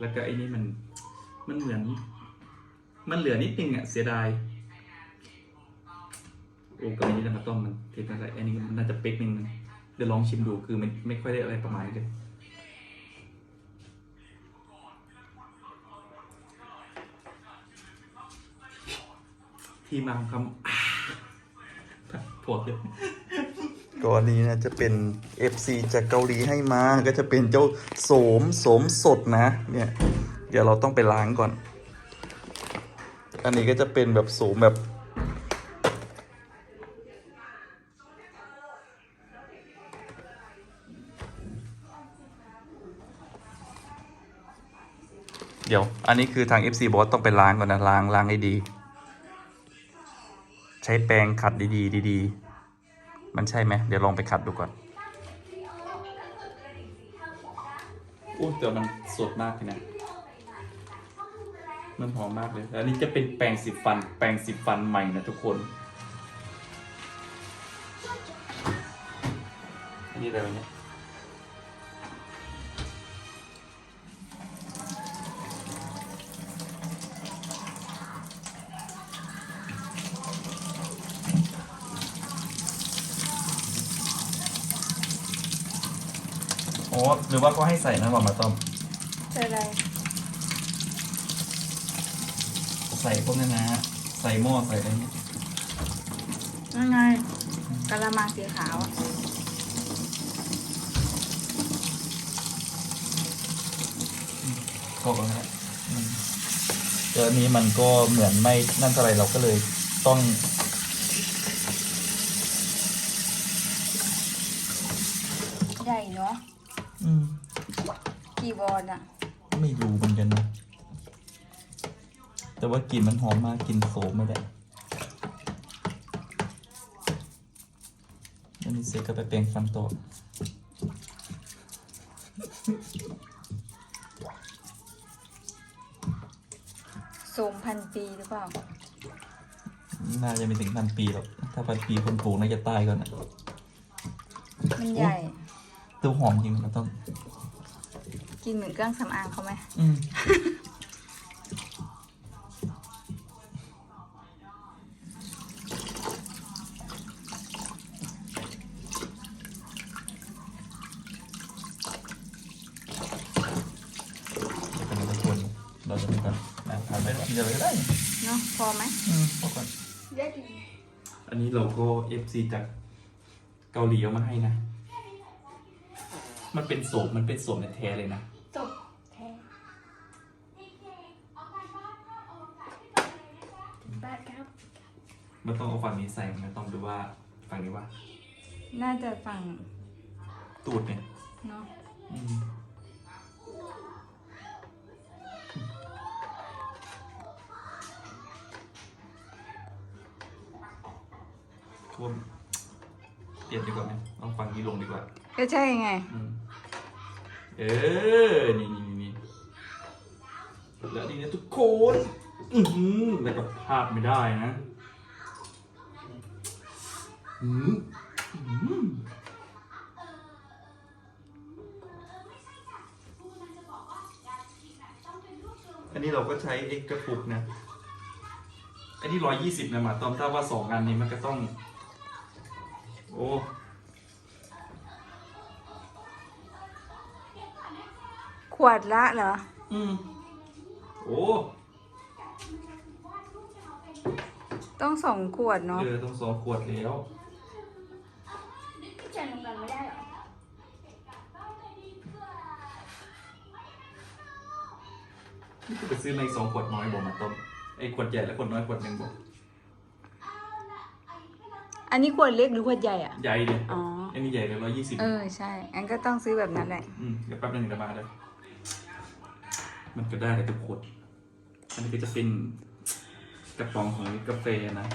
แล้วก็ไอ้นี่มันมันเหมือน มันเหลือนิดนึงอะเสียดายโอ้กับอันนี้จะมาต้มมันเทปอะไรอันนี้มันน่าจะเป๊กนึงนะเดี๋ยวลองชิมดูคือมันไม่ค่อยได้อะไรประมาณนี้เลยที่มาของคำอ่าโทษเลย ก่อนนี้นะจะเป็น FC จากเกาหลีให้มา ก็จะเป็นเจ้าโสมโสมสดนะ เนี่ย เดี๋ยวเราต้องไปล้างก่อน อันนี้ก็จะเป็นแบบโสมแบบ เดี๋ยว อันนี้คือทาง FC บอกว่าต้องไปล้างก่อนนะ ล้างล้างให้ดี ใช้แปรงขัดดีๆดีๆ มันใช่ไหมเดี๋ยวลองไปขัดดูก่อนอู้แต่มันสดมากเลยนะ มันหอมมากเลย แล้วนี่จะเป็นแปรงสีฟัน แปรงสีฟันใหม่นะทุกคน อันนี้อะไรวะเนี่ย โอ้หรือว่าเขาให้ใส่น้ำมันมาต้มใช่ไรใส่พวกนั้นนะใส่หม้อใส่อะไรเนี่ยนั่นไงกะละมังสีขาวอะพอกันแล้วเดี๋ยวอันนี้มันก็เหมือนไม่นั่นเท่าไหรเราก็เลยต้อง ใหญ่เนาะ อืม กี่บอลอะ ไม่รู้เหมือนกันนะ แต่ ว่ากลิ่นมันหอมมากกลิ่นโสมไม่ได้อันนี้เสร็จก็ไปแปรงฟันต่อสมพันปีหรือเปล่า น่าจะไม่ถึงพันปีหรอก ถ้าพันปีคนปลูกน่าจะตายก่อนนะมันใหญ่ ตัวหอมจริงมันต้อง กินเหมือนเครื่องสำอางเขาไหมอืม เราจะมีกันนะทานไปทีเดียวเลยก็ได้เนาะพอไหมอืมพอก่อนอันนี้เราก็เอฟซีจากเกาหลีเอามาให้นะ มันเป็นโสมมันเป็นโสมในแท้ๆเลยนะ จบแท้บ้านครับ มันต้องเอาฝั่งนี้ใส่มันต้องดูว่าฝั่งนี้ว่า น่าจะฝั่งตูดเนี่ย เนาะ อืม ท่วม เปลี่ยนดีกว่าไหมลองฟังนี้ลงดีกว่า ก็ใช่ไง อืมเออ นี่นี่นี่นี่แล้วนี่นะทุกคนอือหือแต่ก็พลาดไม่ได้นะอืมอืมอันนี้เราก็ใช้เอ็กกระปุกนะ อันนี้ร้อยยี่สิบนะหมาตอมถ้าว่าสองอันนี้มันก็ต้องโอ้ขวดละเหรอ อืมโอ้ต้องสองขวดเนาะเออต้องสองขวดแล้ว แจกกันไม่ได้หรอนี่คือไปซื้อในสองขวดน้อยบอกมาต้มไอ้ขวดใหญ่และขวดน้อยขวดหนึ่งบอกอั นนี้ขวดเล็กหรือขวดใหญ่อะ ใหญ่เลยอ๋อ อันนี้ใหญ่เลยร้อยยี่สิบเออใช่อันก็ต้องซื้อแบบนั้นแหละ อืมเดี๋ยวแป๊บนึงจะมาเลยมันก็ได้เลยทุกขวดอันนี้ก็จะเป็นกระป๋องของกาแฟนะ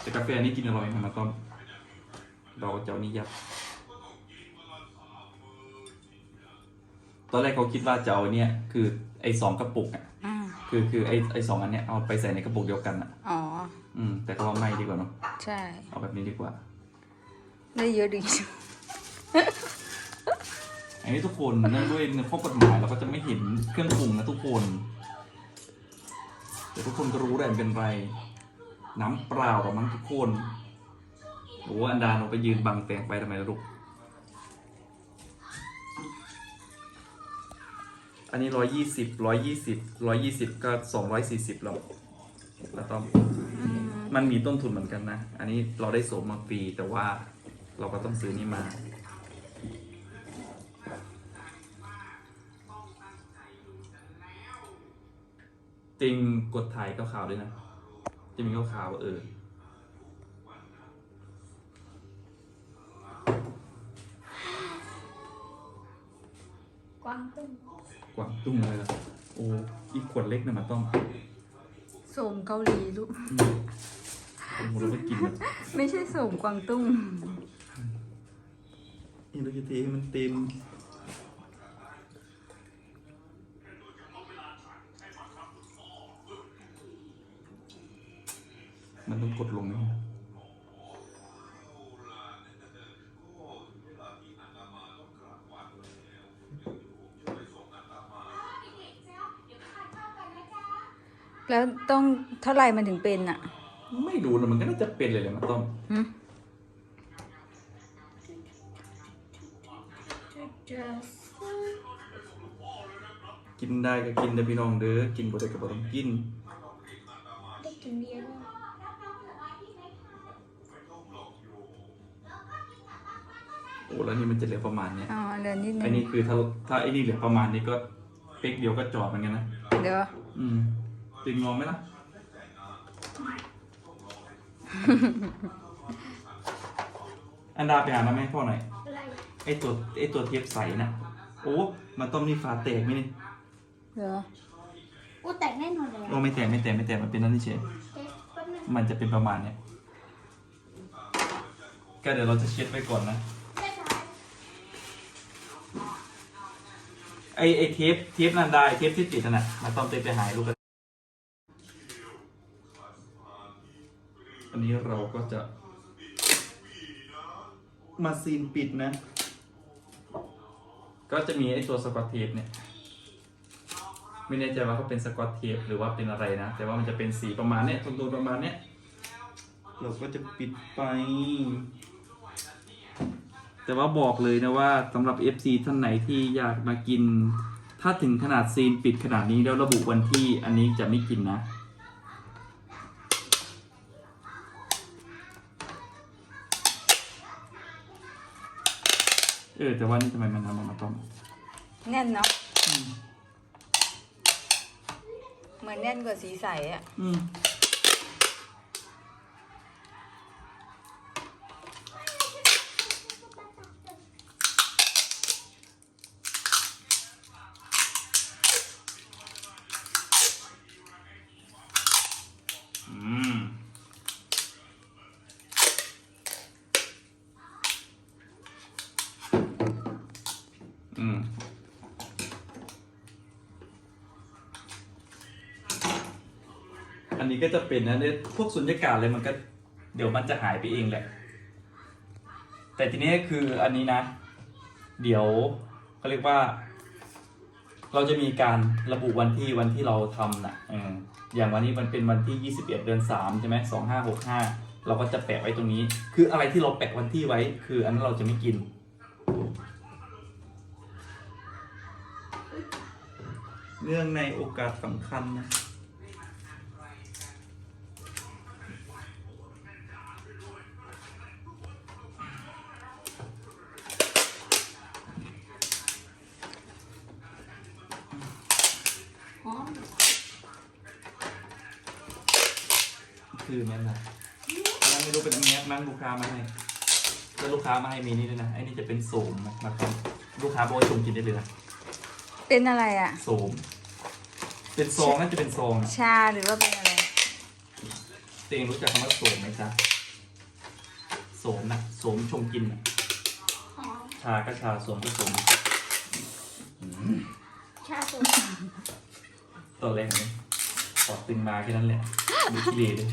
แต่กาแฟอันนี้กินอร่อยมากมาต้มเราจะเอานี้ยัดตอนแรกเขาคิดว่าจะเอาเนี่ย คือไอ้สองกระปุกอะ อ่า คือคือไอ้ไอ้สองอันเนี้ยเอาไปใส่ในกระปุกเดียวกันอะ อ๋อ อืม แต่ก็ว่าไม่ดีกว่าเนาะใช่ เอาแบบนี้ดีกว่า ได้เยอะดี อันนี้ทุกคนเนื่องด้วยในข้อกฎหมายเราก็จะไม่เห็นเครื่องปรุงนะทุกคน แต่ทุกคนก็รู้แหละมันเป็นไร น้ำเปล่าหรอมั้งทุกคนโอ้อันดาเราไปยืนบังแสงไปทำไมล่ะลูกอันนี้ร้อยยี่สิบร้อยยี่สิบร้อยยี่สิบก็สองร้อยสี่สิบแล้วแล้วต้อง มันมีต้นทุนเหมือนกันนะ อันนี้เราได้โสมมาฟรีแต่ว่าเราก็ต้องซื้อนี่มา จริงกดถ่ายก็ข่าวด้วยนะ จะมีก็ข่าวว่าเออกวางตุ้งกวางตุ้งอะไรล่ะโอ้อีกขวดเล็กนะมันต้องโสมเกาหลีลูก ผมเราไม่กินนะไม่ใช่โสมกวางตุ้ง นี่เราจะเทให้มันเต็มมันต้องกดลงนะแล้วต้องเท่าไหร่มันถึงเป็นอะ ไม่รู้นะมันก็น่าจะเป็นเลยแหละมันต้องหึกินได้ก็กินแต่พี่น้องเด้อกินบ่ได้ก็บ่ต้องกิน ได้กินเบียร์ด้วยโอ้แล้วนี่มันจะเหลือประมาณเนี้ยอ๋อเดี๋ยวนิดนึไอ้งนี่คือถ้าถ้าไอ้นี่เหลือประมาณนี้ก็เป๊กเดียวก็จอดเหมือนกันนะ เดี๋ยว อืมจริงงงไหมล่ะ อันดาไปหามาแม่พ่อหน่อย อะไรไอตัวไอตัวเทปใสนะโอ้มันต้องมีฝาแตกไหมนี่เดี๋ยวกูแตกแน่นอนเลยโอ้อะไม่แตกไม่แตกไม่แตกมันเป็นนั่นนี่เฉยเอ๊ะแป๊บนึงมันจะเป็นประมาณเนี้ยก็เดี๋ยวเราจะเช็ดไว้ก่อนนะได้ไหมไอไอเทปเทปนันดาไอเทปที่ติดนั่นน่ะมาต้องเตไปหายลูกกัน อันนี้เราก็จะ มาซีนปิดนะ ก็จะมีไอตัวสกอตเทปเนี่ย ไม่แน่ใจว่าเขาเป็นสกอตเทปหรือว่าเป็นอะไรนะ แต่ว่ามันจะเป็นสีประมาณเนี้ยตรงๆประมาณเนี้ย เราก็จะปิดไป แต่ว่าบอกเลยนะว่าสำหรับ FC ท่านไหนที่อยากมากิน ถ้าถึงขนาดซีนปิดขนาดนี้แล้วระบุวันที่อันนี้จะไม่กินนะ ออแต่ว่านี่ทำไมมันทำมาต้มแน่นเนาะเหมือนแน่นกว่าสีใสอะอืม อันนี้ก็จะเป็นนะเนี่ยพวกสุญญากาศเลยมันก็ เดี๋ยวมันจะหายไปเองแหละ แต่ทีนี้คืออันนี้นะ เดี๋ยวเขาเรียกว่า เราจะมีการระบุวันที่วันที่เราทำนะอออย่างวันนี้มันเป็นวันที่ 21 เดือน3ใช่ไหมสองห้าหกห้าเราก็จะแปะไว้ตรงนี้ คืออะไรที่เราแปะวันที่ไว้ คืออันนั้นเราจะไม่กินเนื่องในโอกาสสำคัญนะ คือแม่นนะแล้วไม่รู้เป็นอันเนี้ยนั่งลูกค้ามาให้แล้วลูกค้ามาให้มีนี่ด้วยนะไอ้นี่จะเป็นโสมนะนะครับลูกค้าบอกว่าชมกินได้เลยนะเป็นอะไรอะ โสม เป็นซองน่าจะเป็นซองนะชาหรือว่าเป็นอะไร เตงรู้จักคำว่าโสมไหมจ๊ะโสมนะโสมชมกินนะหอมชาก็ชาโสมก็โสมชาสูตัวแรกนี่ปอดตึงมาแค่นั้นแหละ มีกิเลสเลย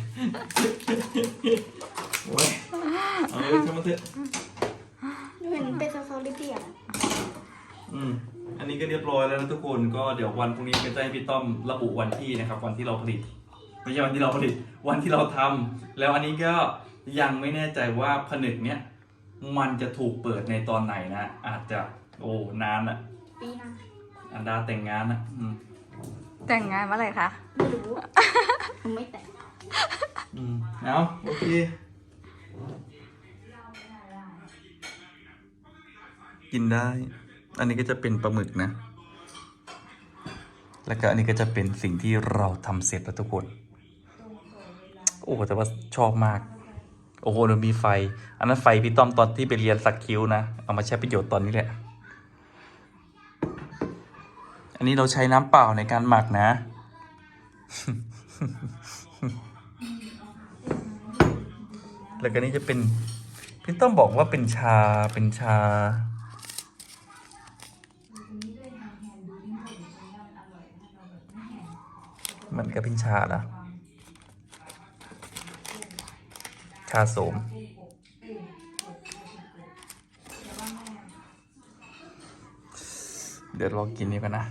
โอ้ยเอาเลยช่างมันเถอะดูเห็นเป็นสตอรี่เปียกอะมอืมอันนี้ก็เรียบร้อยแล้วนะทุกคนก็เดี๋ยววันพรุ่งนี้ก็จะให้พี่ต้อมระบุวันที่นะครับ วันที่เราผลิต ไม่ใช่วันที่เราผลิต วันที่เราทำแล้วอันนี้ก็ยังไม่แน่ใจว่าผนึกเนี้ยมันจะถูกเปิดในตอนไหนนะอาจจะโอ้นานอะปีหน้าอันดาแต่งงานอะอืมแต่งงานเมื่อไหร่คะ ไม่รู้ ผมไม่แต่งอืมเอาโอเคกินได้ อันนี้ก็จะเป็นปลาหมึกนะ แล้วก็อันนี้ก็จะเป็นสิ่งที่เราทำเสร็จแล้วทุกคน โอ้แต่ว่าชอบมาก โอ้โหมันมีไฟ อันนั้นไฟพี่ต้อมตอนที่ไปเรียนสักคิ้วนะ เอามาใช้ประโยชน์ตอนนี้แหละ อันนี้เราใช้น้ำเปล่าในการหมักนะ แล้วก็นี่จะเป็น พี่ต้อมบอกว่าเป็นชาเป็นชา มันก็เป็นชาละชาโสมเดี๋ยวลองกินนี้กันนะ